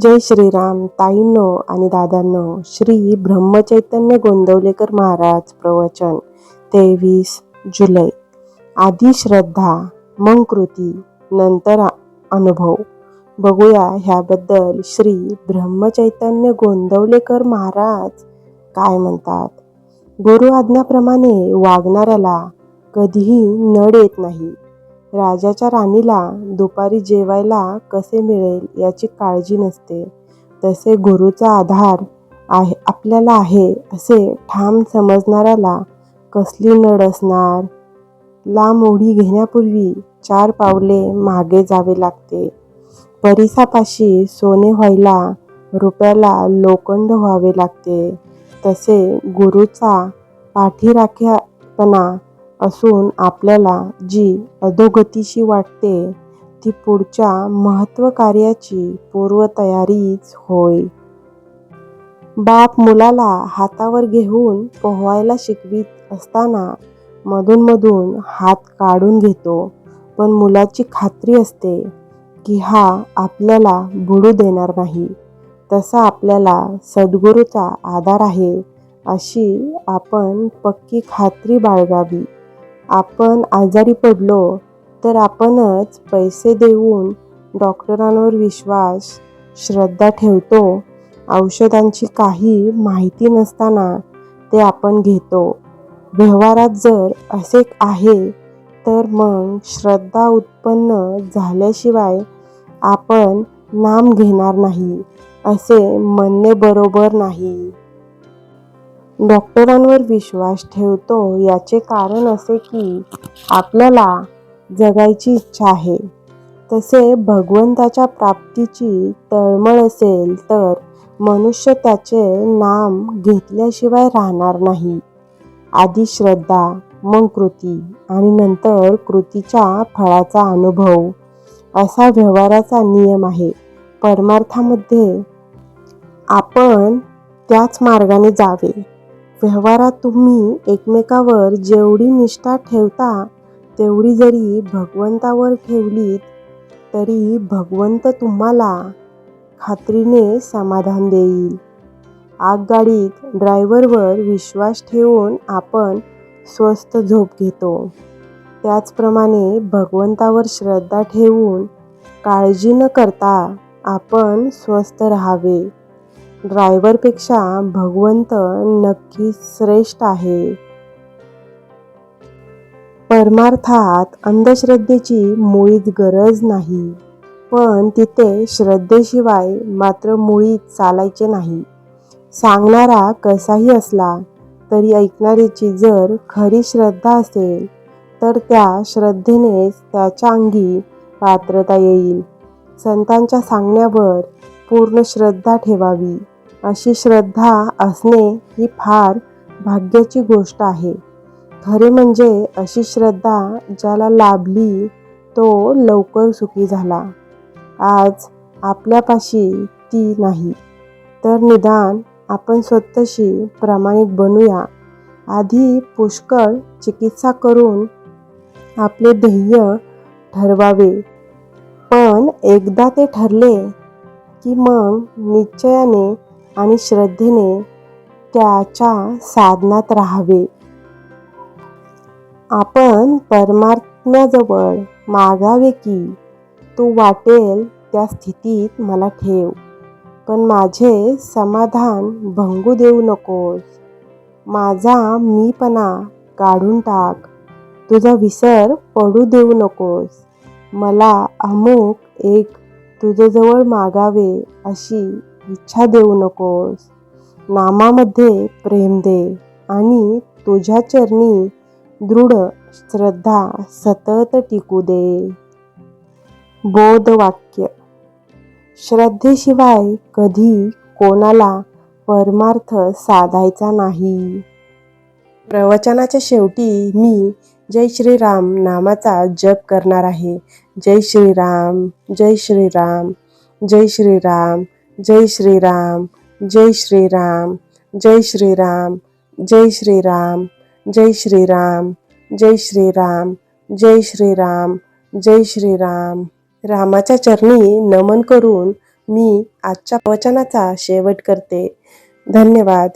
जय श्रीराम ताईंनो आणि दादांनो श्री ब्रह्मचैतन्य गोंदवलेकर महाराज प्रवचन तेवीस जुलै. आधी श्रद्धा मग कृती नंतर अनुभव. बघूया ह्याबद्दल श्री ब्रह्मचैतन्य गोंदवलेकर महाराज काय म्हणतात. गुरु आज्ञाप्रमाणे वागणाऱ्याला कधीही नड येत नाही. राजाच्या राणीला दुपारी जेवायला कसे मिळेल याची काळजी नसते. तसे गुरुचा आधार आहे आपल्याला आहे असे ठाम समजणाऱ्याला कसली नड असणार? लांब उडी घेण्यापूर्वी चार पावले मागे जावे लागते. परिसापाशी सोने व्हायला रुपयाला लोखंड व्हावे लागते. तसे गुरुचा पाठीराख्यापणा असून आपल्याला जी अधोगतीशी वाटते ती पुढच्या महत्त्वकार्याची पूर्वतयारीच होय. बाप मुलाला हातावर घेऊन पोहायला शिकवीत असताना मधूनमधून हात काढून घेतो. पण मुलाची खात्री असते की हा आपल्याला बुडू देणार नाही. तसा आपल्याला सद्गुरूचा आधार आहे अशी आपण पक्की खात्री बाळगावी. आपण आजारी पडलो तर आपणच पैसे देऊन डॉक्टरांवर विश्वास श्रद्धा ठेवतो. औषधांची काही माहिती नसताना ते आपण घेतो. व्यवहारात जर असे आहे तर मग श्रद्धा उत्पन्न झाल्याशिवाय आपण नाम घेणार नाही असे म्हणणे बरोबर नाही. डॉक्टरांवर विश्वास ठेवतो याचे कारण असे की आपल्याला जगायची इच्छा आहे. तसे भगवंताच्या प्राप्तीची तळमळ असेल तर मनुष्य त्याचे नाम घेतल्याशिवाय राहणार नाही. आधी श्रद्धा मग कृती आणि नंतर कृतीच्या फळाचा अनुभव. असा व्यवहाराचा नियम आहे. परमार्थामध्ये आपण त्याच मार्गाने जावे. व्यवहारात तुम्ही एकमेकावर जेवढी निष्ठा ठेवता तेवढी जरी भगवंतावर ठेवलीत तरी भगवंत तुम्हाला खात्रीने समाधान देईल. आगगाडीत ड्रायव्हरवर विश्वास ठेवून आपण स्वस्त झोप घेतो. त्याचप्रमाणे भगवंतावर श्रद्धा ठेवून काळजी न करता आपण स्वस्थ राहावे. ड्रायव्हरपेक्षा भगवंत नक्कीच श्रेष्ठ आहे. परमार्थात अंधश्रद्धेची मुळीच गरज नाही पण तिथे श्रद्धेशिवाय मात्र मुळीच चालायचे नाही. सांगणारा कसाही असला तरी ऐकणाऱ्याची जर खरी श्रद्धा असेल तर त्या श्रद्धेनेच त्याच्या अंगी पात्रता येईल. संतांच्या सांगण्यावर पूर्ण श्रद्धा ठेवावी. अशी श्रद्धा असणे ही फार भाग्याची गोष्ट आहे. खरे म्हणजे अशी श्रद्धा ज्याला लाभली तो लवकर सुखी झाला. आज आपल्यापाशी ती नाही. तर निदान आपण स्वतःशी प्रामाणिक बनूया. आधी पुष्कळ चिकित्सा करून आपले ध्येय ठरवावे. पण एकदा ते ठरले की मग निश्चयाने आणि श्रद्धेने त्याच्या साधनात राहावे. आपण परमात्म्याजवळ मागावे की तू वाटेल त्या स्थितीत मला ठेव. पण माझे समाधान भंगू देऊ नकोस. माझा मीपणा काढून टाक. तुझा विसर पडू देऊ नकोस. मला अमुक एक तुझ्याजवळ मागावे अशी इच्छा देऊ नकोस. नामामध्ये प्रेम दे आणि तुझ्या चरणी दृढ श्रद्धा सतत टिकू दे. बोधवाक्य. श्रद्धेशिवाय कधी कोणाला परमार्थ साधायचा नाही. प्रवचनाच्या शेवटी मी जय श्रीराम नामाचा जप करणार आहे. जय श्रीराम जय श्रीराम जय श्रीराम. जय श्रीराम जय श्रीराम जय श्रीराम जय श्रीराम जय श्रीराम जय श्रीराम जय श्रीराम जय श्रीराम. रामाच्या चरणी नमन करून मी आजच्या वचनाचा शेवट करते. धन्यवाद.